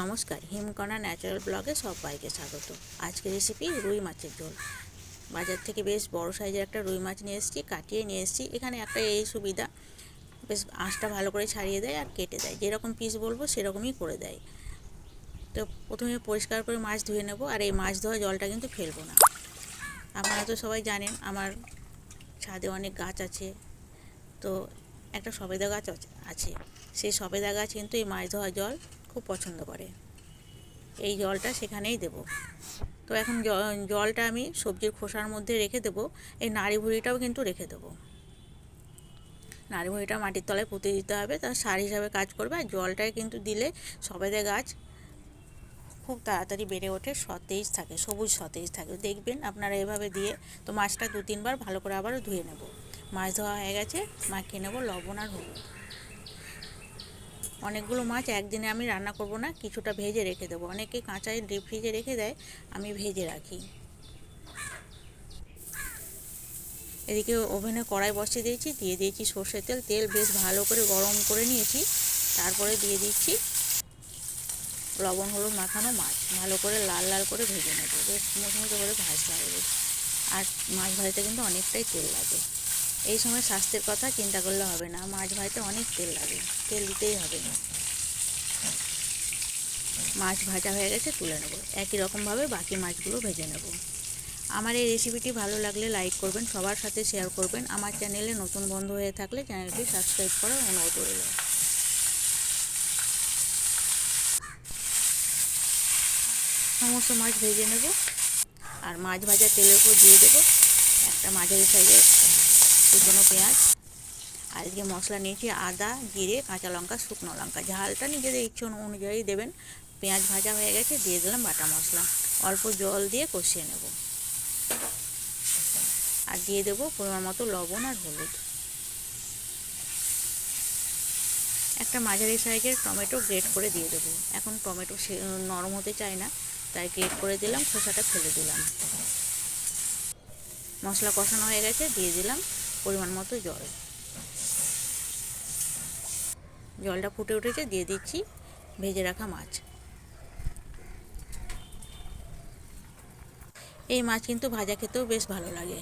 নমস্কার হিমকণা ন্যাচারাল ব্লগে সবাইকে স্বাগত। আজকের রেসিপি রুই মাছের ঝোল। বাজার থেকে বেশ বড় সাইজের একটা রুই মাছ নিয়ে এসেছি, কাটিয়ে নিয়ে এসেছি। এখানে একটা এই সুবিধা, বেশ আঁশটা ভালো করে ছাড়িয়ে দেয় আর কেটে দেয়। যেরকম পিস বলব সেরকমই করে দেয়। তো প্রথমে পরিষ্কার করে মাছ ধুয়ে নেব আর এই মাছ ধোয়া জলটা কিন্তু ফেলব না। আপনারা তো সবাই জানেন, আমার ছাদে অনেক গাছ আছে। তো একটা সবেদা গাছ আছে। সেই সবেদা গাছ কিন্তু এই মাছ ধোয়া জল খুব পছন্দ করে। এই জলটা সেখানেই দেব। তো এখন জলটা আমি সবজির খোসার মধ্যে রেখে দেব। এই নাড়ি ভুড়িটাও কিন্তু রেখে দেবো। নাড়ি ভুড়িটা মাটির তলায় পুঁতে দিতে হবে। তার সার হিসাবে কাজ করবে। আর জলটায় কিন্তু দিলে সবেদে গাছ খুব তাড়াতাড়ি বেড়ে ওঠে। সতেজ থাকে, সবুজ সতেজ থাকে। দেখবেন আপনারা এভাবে দিয়ে তো মাছটা দু তিনবার ভালো করে আবারও ধুয়ে নেব। মাছ ধোয়া হয়ে গেছে, মাখিয়ে নেব। লবণ আর হলুদ। অনেকগুলো মাছ একদিনে আমি রান্না করব না, কিছুটা ভেজে রেখে দেবো। অনেকে কাঁচায় ডিপ ফ্রিজে রেখে দেয়, আমি ভেজে রাখি। এদিকে ওভেনে কড়াই বসিয়ে দিয়েছি, দিয়ে দিয়েছি সর্ষের তেল। তেল বেশ ভালো করে গরম করে নিয়েছি, তারপরে দিয়ে দিচ্ছি লবণ, হলুদ মাখানো মাছ। ভালো করে লাল লাল করে ভেজে নেব। বেশ মুচমুচে করে ভাজতে হবে। আর মাছ ভাজতে কিন্তু অনেকটাই তেল লাগে। এই সময় স্বাস্থ্যের কথা চিন্তা করলে হবে না। মাছ ভাজতে অনেক তেল লাগে। তেল দিতেই হবে। না মাছ ভাজা হয়ে গেছে, তুলে নেব। একই রকমভাবে বাকি মাছগুলো ভেজে নেব। আমার এই রেসিপিটি ভালো লাগলে লাইক করবেন, সবার সাথে শেয়ার করবেন। আমার চ্যানেলে নতুন বন্ধু হয়ে থাকলে চ্যানেলটি সাবস্ক্রাইব করার অনুরোধ রইল। সমস্ত মাছ ভেজে নেব। আর মাছ ভাজা তেলের উপর দিয়ে দেবো। একটা মাঝারি সাইজের কুচনো পেঁয়াজ, আর এদিকে মশলা নিয়েছি আদা, জিরে, কাঁচা লঙ্কা, শুকনো লঙ্কা। ঝালটা নিজেদের ইচ্ছে অনুযায়ী দেবেন। পেঁয়াজ ভাজা হয়ে গেছে, দিয়ে দিলাম বাটা মশলা। অল্প জল দিয়ে কষিয়ে নেব। আর দিয়ে দেবো পরিমাণ মতো লবণ আর হলুদ। একটা মাঝারি সাইজের টমেটো গ্রেট করে দিয়ে দেবো। এখন টমেটো নরম হতে চায় না, তাই গ্রেট করে দিলাম, খোসাটা ফেলে দিলাম। মশলা কষানো হয়ে গেছে, দিয়ে দিলাম। পরিমাণ মতো জল। জলটা ফুটে উঠেছে, দিয়ে দিচ্ছি ভেজে রাখা মাছ। এই মাছ কিন্তু ভাজা খেতেও বেশ ভালো লাগে।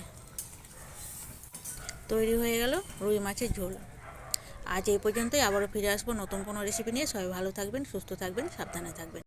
তৈরি হয়ে গেল রুই মাছের ঝোল। আজ এই পর্যন্তই, আবারও ফিরে আসব নতুন কোনো রেসিপি নিয়ে। সবাই ভালো থাকবেন, সুস্থ থাকবেন, সাবধানে থাকবেন।